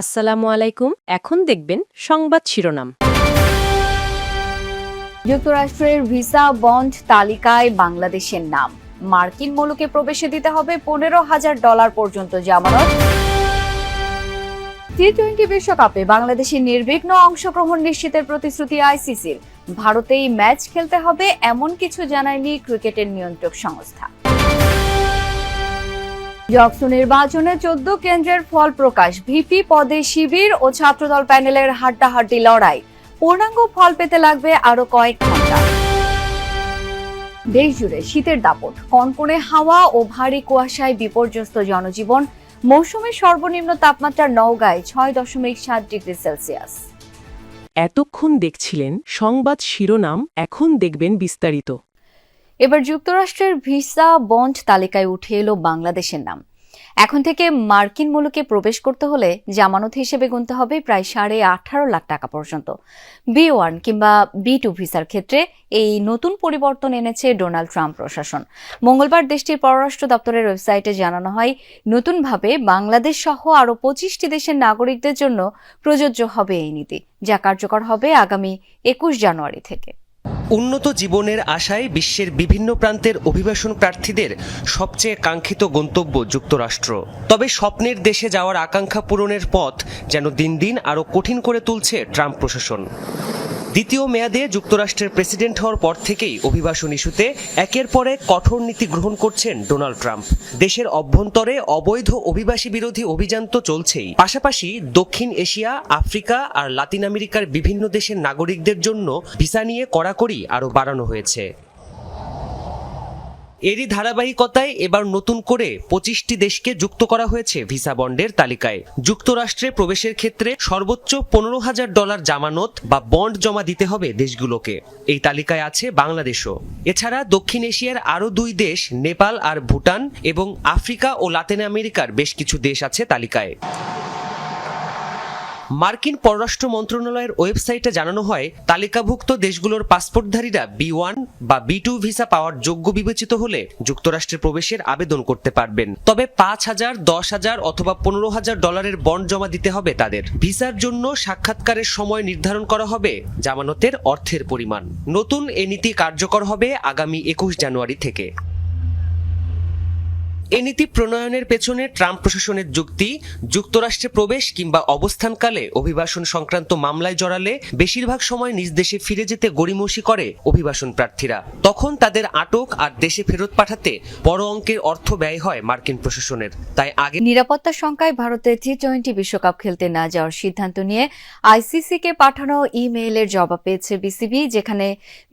আসসালামু আলাইকুম। এখন দেখবেন সংবাদ শিরোনাম। যুক্তরাষ্ট্রের ভিসা বন্ড তালিকায় বাংলাদেশের নাম। মার্কিন মুলুকে প্রবেশে দিতে হবে পনেরো হাজার ডলার পর্যন্ত জামানত। টি টোয়েন্টি বিশ্বকাপে বাংলাদেশের নির্বিঘ্ন অংশগ্রহণ নিশ্চিতের প্রতিশ্রুতি আইসিসির। ভারতেই ম্যাচ খেলতে হবে এমন কিছু জানায়নি ক্রিকেটের নিয়ন্ত্রক সংস্থা। জকসু নির্বাচনে চোদ্দ কেন্দ্রের ফল প্রকাশ। ভিপি পদে শিবির ও ছাত্রদল প্যানেলের হাড্ডাহাড্ডি লড়াই। পূর্ণাঙ্গ ফল পেতে লাগবে আরও কয়েক ঘণ্টা। দেশ জুড়ে শীতের দাপট, কনকনে হাওয়া ও ভারী কুয়াশায় বিপর্যস্ত জনজীবন। মৌসুমের সর্বনিম্ন তাপমাত্রা নওগাঁয় ছয় দশমিক সাত ডিগ্রি সেলসিয়াস। এতক্ষণ দেখছিলেন সংবাদ শিরোনাম, এখন দেখবেন বিস্তারিত। এবার যুক্তরাষ্ট্রের ভিসা বন্ড তালিকায় উঠে এলো বাংলাদেশের নাম। এখন থেকে মার্কিন মুলুকে প্রবেশ করতে হলে জামানত হিসেবে গুনতে হবে প্রায় সাড়ে আঠারো লাখ টাকা পর্যন্ত। বি ওয়ান কিংবা বি টু ভিসার ক্ষেত্রে এই নতুন পরিবর্তন এনেছে ডোনাল্ড ট্রাম্প প্রশাসন। মঙ্গলবার দেশটির পররাষ্ট্র দপ্তরের ওয়েবসাইটে জানানো হয়, নতুনভাবে বাংলাদেশ সহ আরও পঁচিশটি দেশের নাগরিকদের জন্য প্রযোজ্য হবে এই নীতি, যা কার্যকর হবে আগামী একুশ জানুয়ারি থেকে। উন্নত জীবনের আশায় বিশ্বের বিভিন্ন প্রান্তের অভিবাসন প্রার্থীদের সবচেয়ে কাঙ্ক্ষিত গন্তব্য যুক্তরাষ্ট্র। তবে স্বপ্নের দেশে যাওয়ার আকাঙ্ক্ষা পূরণের পথ যেন দিন দিন আরও কঠিন করে তুলছে ট্রাম্প প্রশাসন। দ্বিতীয় মেয়াদে যুক্তরাষ্ট্রের প্রেসিডেন্ট হওয়ার পর থেকেই অভিবাসন ইস্যুতে একের পর এক কঠোর নীতি গ্রহণ করছেন ডোনাল্ড ট্রাম্প। দেশের অভ্যন্তরে অবৈধ অভিবাসী বিরোধী অভিযান তো চলছেই। পাশাপাশি দক্ষিণ এশিয়া, আফ্রিকা আর লাতিন আমেরিকার বিভিন্ন দেশের নাগরিকদের জন্য ভিসা নিয়ে কড়াকড়ি আরও বাড়ানো হয়েছে। এরই ধারাবাহিকতায় এবার নতুন করে পঁচিশটি দেশকে যুক্ত করা হয়েছে ভিসা বন্ডের তালিকায়। যুক্তরাষ্ট্রে প্রবেশের ক্ষেত্রে সর্বোচ্চ পনেরো হাজার ডলার জামানত বা বন্ড জমা দিতে হবে দেশগুলোকে। এই তালিকায় আছে বাংলাদেশও। এছাড়া দক্ষিণ এশিয়ার আরও দুই দেশ, নেপাল আর ভুটান এবং আফ্রিকা ও লাতিন আমেরিকার বেশ কিছু দেশ আছে তালিকায়। মার্কিন পররাষ্ট্র মন্ত্রণালয়ের ওয়েবসাইটে জানানো হয়, তালিকাভুক্ত দেশগুলোর পাসপোর্টধারীরা বি ওয়ান বা বি টু ভিসা পাওয়ার যোগ্য বিবেচিত হলে যুক্তরাষ্ট্রে প্রবেশের আবেদন করতে পারবেন। তবে পাঁচ হাজার, দশ হাজার অথবা পনেরো হাজার ডলারের বন্ড জমা দিতে হবে তাদের। ভিসার জন্য সাক্ষাৎকারের সময় নির্ধারণ করা হবে জামানতের অর্থের পরিমাণ। নতুন এ নীতি কার্যকর হবে আগামী একুশ জানুয়ারি থেকে। এ নীতি প্রণয়নের পেছনে ট্রাম্প প্রশাসনের যুক্তি, যুক্তরাষ্ট্রে প্রবেশ কিংবা অবস্থানকালে অভিবাসন সংক্রান্ত মামলায় জড়ালে বেশিরভাগ সময় নিজ দেশে ফিরে যেতে গড়িমসি করে অভিবাসন প্রার্থীরা। তখন তাদের আটক আর দেশে ফেরত পাঠাতে বড় অঙ্কের অর্থ ব্যয় হয় মার্কিন প্রশাসনের। তাই আগে নিরাপত্তা শঙ্কায় ভারতের টি টোয়েন্টি বিশ্বকাপ খেলতে না যাওয়ার সিদ্ধান্ত নিয়ে আইসিসি কে পাঠানো ইমেইলের জবাব পেয়েছে বিসিবি, যেখানে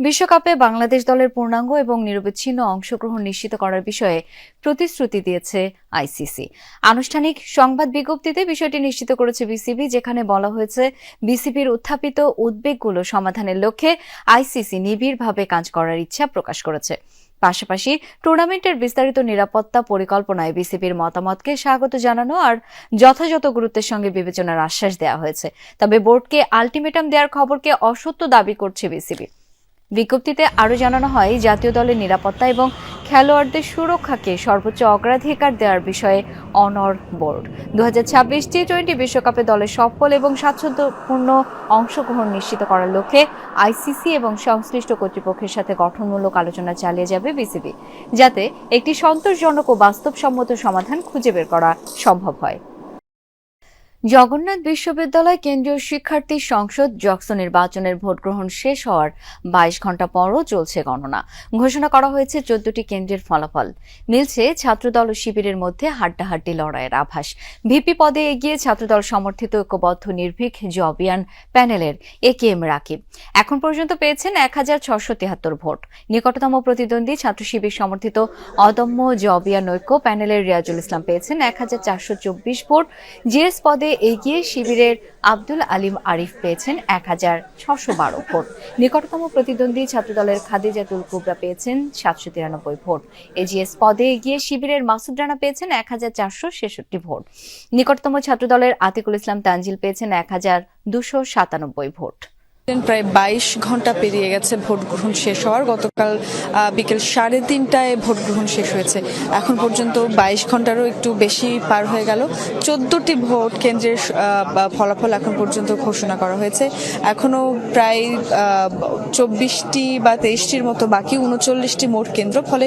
বিশ্বকাপে বাংলাদেশ দলের পূর্ণাঙ্গ এবং নিরবিচ্ছিন্ন অংশগ্রহণ নিশ্চিত করার বিষয়ে প্রতিশ্রুতি দিয়েছে আইসিসি। আনুষ্ঠানিক সংবাদ বিজ্ঞপ্তিতে বিষয়টি নিশ্চিত করেছে বিসিবি, যেখানে বলা হয়েছে, বিসিবির উত্থাপিত উদ্বেগগুলো সমাধানের লক্ষ্যে আইসিসি নিবিড়ভাবে কাজ করার ইচ্ছা প্রকাশ করেছে। পাশাপাশি টুর্নামেন্টের বিস্তারিত নিরাপত্তা পরিকল্পনায় বিসিবির মতামতকে স্বাগত জানানো আর যথাযথ গুরুত্বের সঙ্গে বিবেচনার আশ্বাস দেওয়া হয়েছে। তবে বোর্ডকে আলটিমেটাম দেওয়ার খবরকে অসত্য দাবি করছে বিসিবি। বিজ্ঞপ্তিতে আরও জানানো হয়, জাতীয় দলের নিরাপত্তা এবং খেলোয়াড়দের সুরক্ষাকে সর্বোচ্চ অগ্রাধিকার দেওয়ার বিষয়ে অনর বোর্ড। দু হাজার ছাব্বিশ টি টোয়েন্টি বিশ্বকাপে দলের সফল এবং স্বাচ্ছন্দ্যপূর্ণ অংশগ্রহণ নিশ্চিত করার লক্ষ্যে আইসিসি এবং সংশ্লিষ্ট কর্তৃপক্ষের সাথে গঠনমূলক আলোচনা চালিয়ে যাবে বিসিবি, যাতে একটি সন্তোষজনক ও বাস্তবসম্মত সমাধান খুঁজে বের করা সম্ভব হয়। জগন্নাথ বিশ্ববিদ্যালয় কেন্দ্রীয় শিক্ষার্থী সংসদ জকসো নির্বাচনের ভোট গ্রহণ শেষ হওয়ার বাইশ ঘণ্টা পরও চলছে গণনা। ঘোষণা করা হয়েছে চোদ্দটি কেন্দ্রের ফলাফল। মিলছে ছাত্রদল ও শিবিরের মধ্যে হাড্ডাহাড্ডি লড়াইয়ের আভাস। ভিপি পদে এগিয়ে ছাত্রদল সমর্থিত ঐক্যবদ্ধ নির্ভীক জবিয়ান প্যানেলের এ কে এম রাকিব। এখন পর্যন্ত পেয়েছেন এক হাজার ছশো তিয়াত্তর ভোট। নিকটতম প্রতিদ্বন্দ্বী ছাত্র শিবির সমর্থিত অদম্য জবিয়ান ঐক্য প্যানেলের রিয়াজুল ইসলাম পেয়েছেন এক হাজার চারশো চব্বিশ ভোট। জিএস পদে এগিয়ে শিবিরের আব্দুল আলিম আরিফ পেয়েছেন এক হাজার ছশো বারো ভোট। নিকটতম প্রতিদ্বন্দ্বী ছাত্রদলের খাদিজাতুল কুবরা পেয়েছেন সাতশো তিরানব্বই ভোট। এজিএস পদে এগিয়ে শিবিরের মাসুদ রানা পেয়েছেন এক হাজার চারশো ছেষট্টি ভোট। নিকটতম ছাত্রদলের আতিকুল ইসলাম তানজিল পেয়েছেন এক হাজার দুশো সাতানব্বই ভোট। প্রায় বাইশ ঘণ্টা পেরিয়ে গেছে, ভোট গ্রহণ শেষ হওয়ার। গতকাল বিকেল সাড়ে তিনটায় ভোট গ্রহণ শেষ হয়েছে। এখন পর্যন্ত বাইশ ঘন্টারও একটু বেশি পার হয়ে গেল। চোদ্দটি ভোট কেন্দ্রের ফলাফল এখন পর্যন্ত ঘোষণা করা হয়েছে। এখনও প্রায় চব্বিশটি বা তেইশটির মতো বাকি উনচল্লিশটি মোট কেন্দ্র। ফলে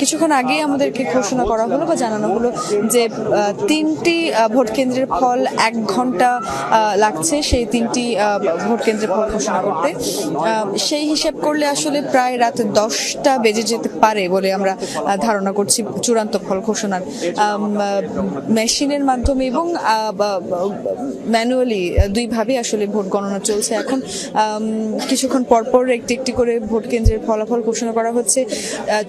কিছুক্ষণ আগেই আমাদেরকে ঘোষণা করা হলো বা জানানো হলো যে তিনটি ভোট কেন্দ্রের ফল এক ঘণ্টা লাগছে। সেই তিনটি ভোট কেন্দ্রের ফল ঘোষণা করতে। সেই হিসেব করলে আসলে প্রায় রাত দশটা বেজে যেতে পারে বলে আমরা ধারণা করছি চূড়ান্ত ফল ঘোষণার। মেশিনের মাধ্যমে এবং ম্যানুয়ালি দুইভাবে আসলে ভোট গণনা চলছে। এখন কিছুক্ষণ পরপর একটি একটি করে ভোট কেন্দ্রের ফলাফল ঘোষণা করা হচ্ছে।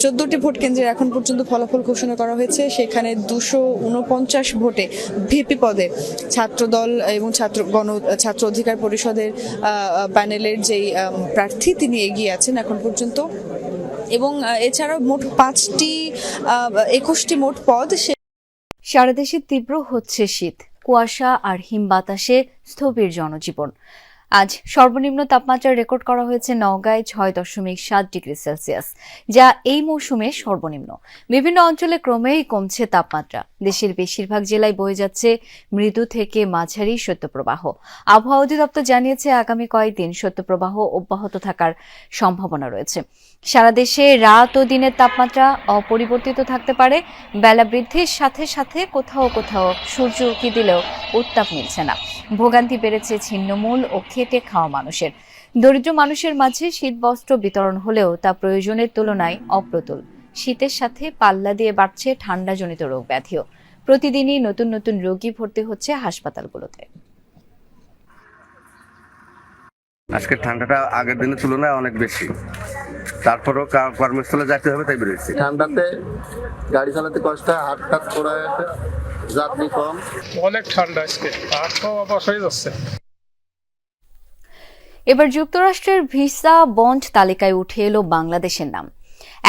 চোদ্দটি ভোট কেন্দ্রের এখন পর্যন্ত ফলাফল ঘোষণা করা হয়েছে। সেখানে দুশো উনপঞ্চাশ ভোটে ভিপি পদে ছাত্রদল এবং ছাত্র গণ ছাত্র অধিকার পরিষদের প্যানেলের যেই প্রার্থী তিনি এগিয়ে আছেন এখন পর্যন্ত। এবং এছাড়াও মোট পাঁচটি একুশটি মোট পদ সে সারা দেশে তীব্র হচ্ছে শীত, কুয়াশা আর হিম বাতাসে স্থবির জনজীবন। আজ সর্বনিম্ন তাপমাত্রা রেকর্ড করা হয়েছে নওগাঁয় ছয় দশমিক সাত ডিগ্রি সেলসিয়াস, যা এই মৌসুমে সর্বনিম্ন। বিভিন্ন অঞ্চলে ক্রমেই কমছে তাপমাত্রা। দেশের বেশিরভাগ জেলায় বয়ে যাচ্ছে মৃদু থেকে মাঝারি শৈত্যপ্রবাহ। আবহাওয়া অধিদপ্তর জানিয়েছে, আগামী কয়েকদিন শৈত্যপ্রবাহ অব্যাহত থাকার সম্ভাবনা রয়েছে। সারা দেশে রাত ও দিনের তাপমাত্রা অপরিবর্তিত থাকতে পারে। বেলা বৃদ্ধির সাথে সাথে কোথাও কোথাও সূর্য উঁকি দিলেও উত্তাপ মিলছে না। ভোগান্তি বেড়েছে ছিন্নমূল ও খেটে খাওয়া মানুষের। দরিদ্র মানুষের মাঝে শীতবস্ত্র বিতরণ হলেও তা প্রয়োজনের তুলনায় অপ্রতুল। শীতের সাথে পাল্লা দিয়ে বাড়ছে ঠান্ডাজনিত রোগ ব্যাধিও প্রতিদিনই নতুন নতুন রোগী ভর্তি হচ্ছে হাসপাতালগুলোতে। আজকে ঠান্ডাটা আগের দিনের তুলনায় অনেক বেশি। তারপরও কর্মস্থলে যাইতে হবে তাই বেরোয়েছি। ঠান্ডাতে গাড়ি চালাতে কষ্ট হয় হাত টাত পড়ে যাত্রী কম। অনেক ঠান্ডা আজকে। আর তো অবশ হয়ে যাচ্ছে। এবার যুক্তরাষ্ট্রের ভিসা বন্ড তালিকায় উঠে এলো বাংলাদেশের নাম।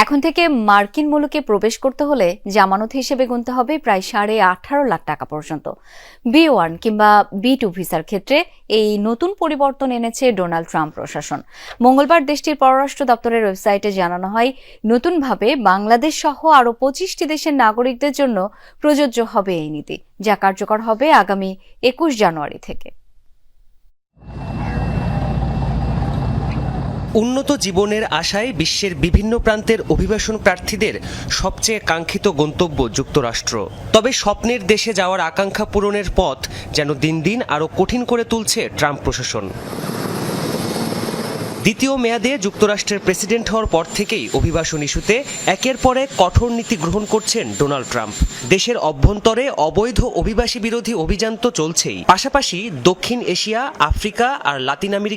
এখন থেকে মার্কিন মুলুকে প্রবেশ করতে হলে জামানত হিসেবে গুনতে হবে প্রায় সাড়ে আঠারো লাখ টাকা পর্যন্ত। বি ওয়ান কিংবা বি টু ভিসার ক্ষেত্রে এই নতুন পরিবর্তন এনেছে ডোনাল্ড ট্রাম্প প্রশাসন। মঙ্গলবার দেশটির পররাষ্ট্র দপ্তরের ওয়েবসাইটে জানানো হয়, নতুনভাবে বাংলাদেশ সহ আরও পঁচিশটি দেশের নাগরিকদের জন্য প্রযোজ্য হবে এই নীতি, যা কার্যকর হবে আগামী একুশ জানুয়ারি থেকে। উন্নত জীবনের আশায় বিশ্বের বিভিন্ন প্রান্তের অভিবাসন প্রার্থীদের সবচেয়ে কাঙ্ক্ষিত গন্তব্য যুক্তরাষ্ট্র। তবে স্বপ্নের দেশে যাওয়ার আকাঙ্ক্ষা পূরণের পথ যেন দিন দিন আরও কঠিন করে তুলছে ট্রাম্প প্রশাসন। দ্বিতীয় মেয়াদে যুক্তরাষ্ট্রের প্রেসিডেন্ট হওয়ার পর থেকেই অভিবাসন ইস্যুতে একের পর এক কঠোর নীতি গ্রহণ করছেন ডোনাল্ড ট্রাম্প। দেশের অভ্যন্তরে অবৈধ অভিবাসী বিরোধী অভিযান তো চলছেই। পাশাপাশি দক্ষিণ এশিয়া, আফ্রিকা আর লাতিন আমেরিকা